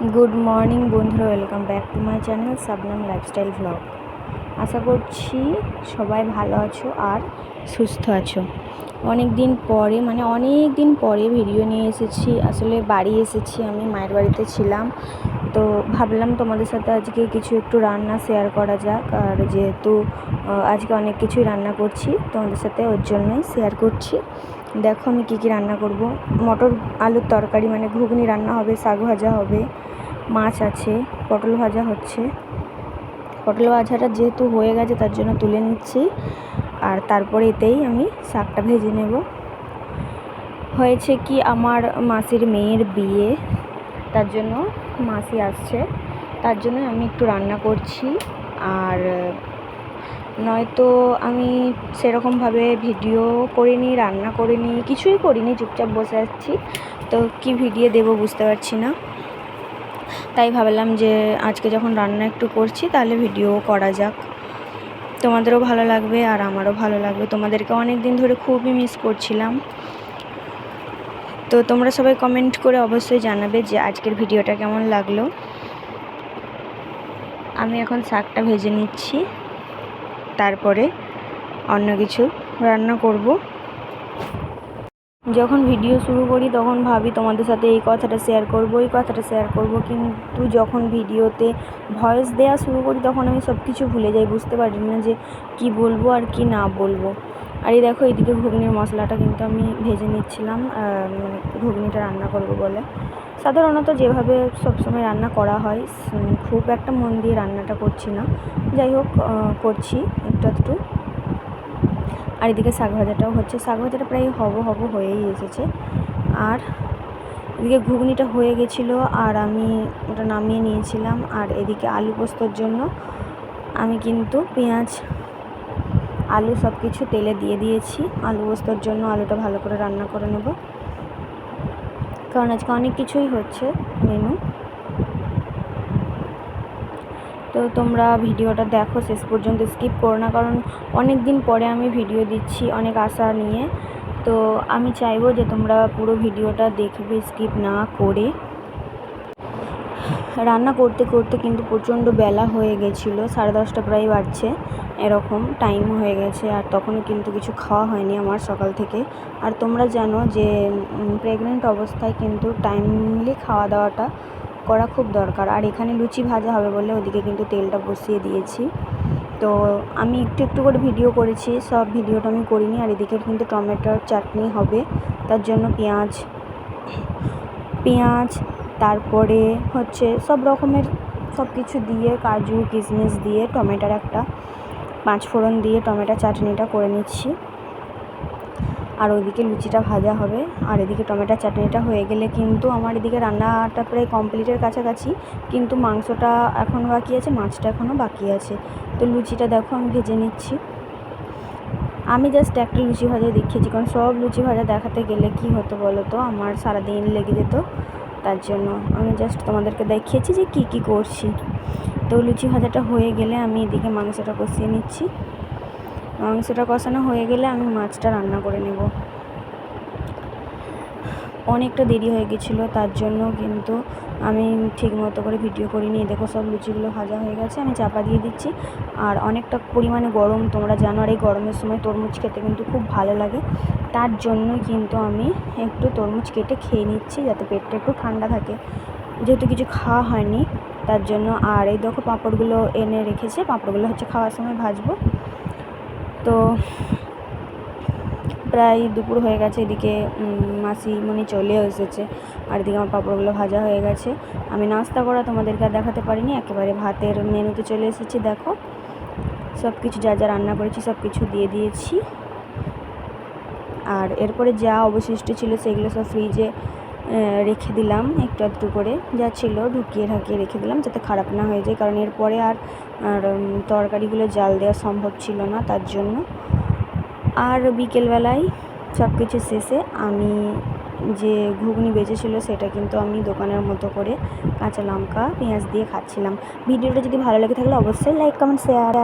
Good morning বন্ধুরা welcome back to my channel Shabnam lifestyle vlog আশা করছি সবাই ভালো আছো আর সুস্থ আছো। অনেক দিন পরে মানে অনেক দিন পরে ভিডিও নিয়ে এসেছি। আসলে বাড়ি এসেছি, আমি মায়ের বাড়িতে ছিলাম। তো ভাবলাম তোমাদের সাথে আজকে কিছু একটু রান্না শেয়ার করা যাক। আর যেহেতু আজকে অনেক কিছুই রান্না করছি, তোমাদের সাথে ওর জন্যই শেয়ার করছি। দেখো আমি কী কী রান্না করব। মটর, আলুর তরকারি মানে ঘুগনি রান্না হবে, শাক ভাজা হবে, মাছ আছে, পটল ভাজা হচ্ছে। পটল ভাজাটা যেহেতু হয়ে গেছে, তার জন্য তুলে নিচ্ছি। আর তারপরে এতেই আমি শাকটা ভেজে নেব। হয়েছে কি, আমার মাসির মেয়ের বিয়ে। তার জন্য মাসি আসছে। তার জন্য আমি একটু রান্না করছি। আর, নয়তো আমি সেরকমভাবে ভিডিও করিনি, রান্না করিনি, কিছুই করিনি, চুপচাপ বসে আছি। তো কি ভিডিও দেবো বুঝতে পারছি না। তাই ভাবলাম যে আজকে যখন রান্না একটু করছি, তাহলে ভিডিও করা যাক। তোমাদেরও ভালো লাগবে আর আমারও ভালো লাগবে। তোমাদেরকে অনেক দিন ধরে খুবই মিস করছিলাম। তো তোমরা সবাই কমেন্ট করে অবশ্যই জানাবে যে আজকের ভিডিওটা কেমন লাগল। আমি এখন শাকটা ভেজে নিচ্ছি, তারপরে অন্য কিছু রান্না করব। যখন ভিডিও শুরু করি তখন ভাবি তোমাদের সাথে এই কথাটা শেয়ার করব, এই কথাটা শেয়ার করব, কিন্তু যখন ভিডিওতে ভয়েস দেওয়া শুরু করি তখন আমি সব কিছু ভুলে যাই, বুঝতে পারি না যে কি বলব আর কি না বলব। আর এই দেখো এদিকে ঘুগনির মশলাটা কিন্তু আমি ভেজে নিচ্ছিলাম ঘুগনিটা রান্না করব বলে। সাধারণত যেভাবে সবসময় রান্না করা হয় খুব একটা মন দিয়ে রান্নাটা করছি না। যাই হোক করছি একটু একটু আর এদিকে শাক ভাজাটাও হচ্ছে। শাক ভাজাটা প্রায় হব হব হয়েই এসেছে। আর এদিকে ঘুগনিটা হয়ে গেছিল, আর আমি ওটা নামিয়ে নিয়েছিলাম। আর এদিকে আলু পোস্তর জন্য আমি কিন্তু পেঁয়াজ আলু সব কিছু তেলে দিয়ে দিয়েছি। আলু পোস্তর জন্য আলুটা ভালো করে রান্না করে নেব। কারণ আজকে অনেক কিছুই হচ্ছে মেনু। তো তোমরা ভিডিওটা দেখো, শেষ পর্যন্ত স্কিপ করো না, কারণ অনেক দিন পরে আমি ভিডিও দিচ্ছি অনেক আশা নিয়ে। তো আমি চাইব যে তোমরা পুরো ভিডিওটা দেখবে, স্কিপ না করে। রান্না করতে করতে কিন্তু প্রচণ্ড বেলা হয়ে গেছিল, সাড়ে দশটা প্রায় বাজছে, এরকম টাইম হয়ে গেছে, আর তখনও কিন্তু কিছু খাওয়া হয়নি আমার সকাল থেকে। আর তোমরা জানো যে প্রেগনেন্ট অবস্থায় কিন্তু টাইমলি খাওয়া দাওয়াটা করা খুব দরকার। আর এখানে লুচি ভাজা হবে বলে ওদিকে কিন্তু তেলটা বসিয়ে দিয়েছি। তো আমি একটু একটু করে ভিডিও করেছি, সব ভিডিওটা আমি করিনি, আর এদিকে কিন্তু টমেটোর চাটনি হবে, তার জন্য পেঁয়াজ পেঁয়াজ তারপরে হচ্ছে সব রকমের সব কিছু দিয়ে, কাজু কিশমিশ দিয়ে, টমেটোর একটা পাঁচ ফোড়ন দিয়ে টমেটো চাটনিটা করে নিচ্ছি। আর ওইদিকে লুচিটা ভাজা হবে। আর এদিকে টমেটো চাটনিটা হয়ে গেলে কিন্তু আমার এদিকে রান্নাটা প্রায় কমপ্লিটের কাছাকাছি, কিন্তু মাংসটা এখনও বাকি আছে, মাছটা এখনও বাকি আছে। তো লুচিটা দেখো, আমি ভেজে নিচ্ছি। আমি জাস্ট একটা লুচি ভাজা দেখিয়েছি কারণ সব লুচি ভাজা দেখাতে গেলে কি হতো বলো তো? আমার সারাদিন লেগে যেত। তার জন্য। আমি জাস্ট তোমাদেরকে দেখিয়েছি যে কি কি করছি। তো লুচি ভাজাটা হয়ে গেলে আমি এদিকে মাংসটা কষিয়ে নিচ্ছি। মাংসটা কষানো হয়ে গেলে আমি মাছটা রান্না করে নেব। অনেকটা দেরি হয়ে গেছিল, তার জন্য কিন্তু আমি ঠিক মতো করে ভিডিও করিনি। দেখো সব লুচিগুলো ভাজা হয়ে গেছে, আমি চাপা দিয়ে দিচ্ছি। আর অনেকটা পরিমাণে গরম, তোমরা জানো, আর এই গরমের সময় তরমুজ খেতে কিন্তু খুব ভালো লাগে। তার জন্য কিন্তু আমি একটু তরমুজ কেটে খেয়ে নিচ্ছি, যাতে পেটটা একটু ঠান্ডা থাকে। যেহেতু কিছু খাওয়া হয়নি, তার জন্য আর এই দেখো পাঁপড়গুলো এনে রেখেছে। পাঁপড়গুলো হচ্ছে খাওয়ার সময় ভাজবো। তো প্রায় দুপুর হয়ে গেছে, এদিকে মাসি মাসিমণি চলেও এসেছে। আর এদিকে আমার পাঁপড়গুলো ভাজা হয়ে গেছে। আমি নাস্তা করা তোমাদেরকে আর দেখাতে পারিনি, একেবারে ভাতের মেনুতে চলে এসেছি, দেখো। সব কিছু যা যা রান্না করেছি সব কিছু দিয়ে দিয়েছি। আর এরপরে যা অবশিষ্ট ছিল সেগুলো সব ফ্রিজে রেখে দিলাম একটু একটু করে। যা ছিল ঢুকিয়ে ঢাকিয়ে রেখে দিলাম যাতে খারাপ না হয়ে যায়। কারণ এরপরে আর আর তরকারিগুলো জাল দেওয়া সম্ভব ছিল না তার জন্য। আর বিকেলবেলায় সব কিছু শেষে আমি যে ঘুগনি বেঁচেছিলো সেটা কিন্তু আমি দোকানের মতো করে কাঁচা লঙ্কা, পেঁয়াজ দিয়ে খাচ্ছিলাম। ভিডিওটা যদি ভালো লেগে থাকলে অবশ্যই লাইক কমেন্ট শেয়ার